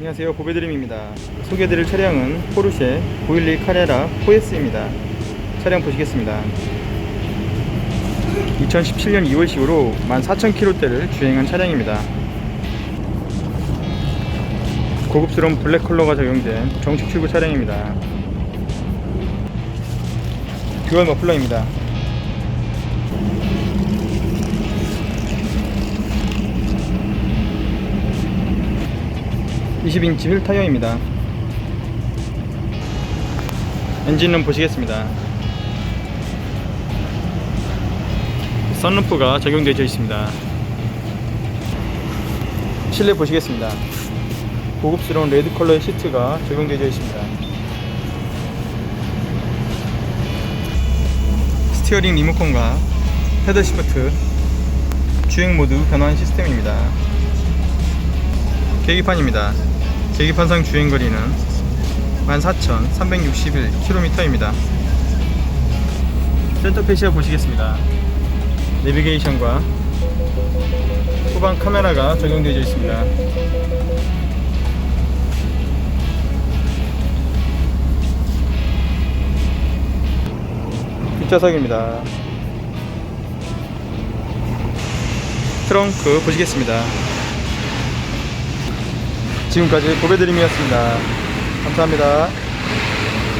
안녕하세요. 보배드림입니다. 소개해드릴 차량은 포르쉐 911 카레라 4S입니다. 차량 보시겠습니다. 2017년 2월식으로 14,000km대를 주행한 차량입니다. 고급스러운 블랙 컬러가 적용된 정식 출구 차량입니다. 듀얼 머플러입니다 20인치 휠 타이어입니다. 엔진룸 보시겠습니다. 선루프가 적용되어 있습니다. 실내 보시겠습니다. 고급스러운 레드 컬러의 시트가 적용되어 있습니다. 스티어링 리모컨과 패드 시프트, 주행 모드 변환 시스템입니다. 계기판입니다. 계기판상 주행거리는 14,361km입니다. 센터페시아 보시겠습니다. 내비게이션과 후방 카메라가 적용되어 있습니다. 뒷좌석입니다. 트렁크 보시겠습니다. 지금까지 고배드림이었습니다. 감사합니다.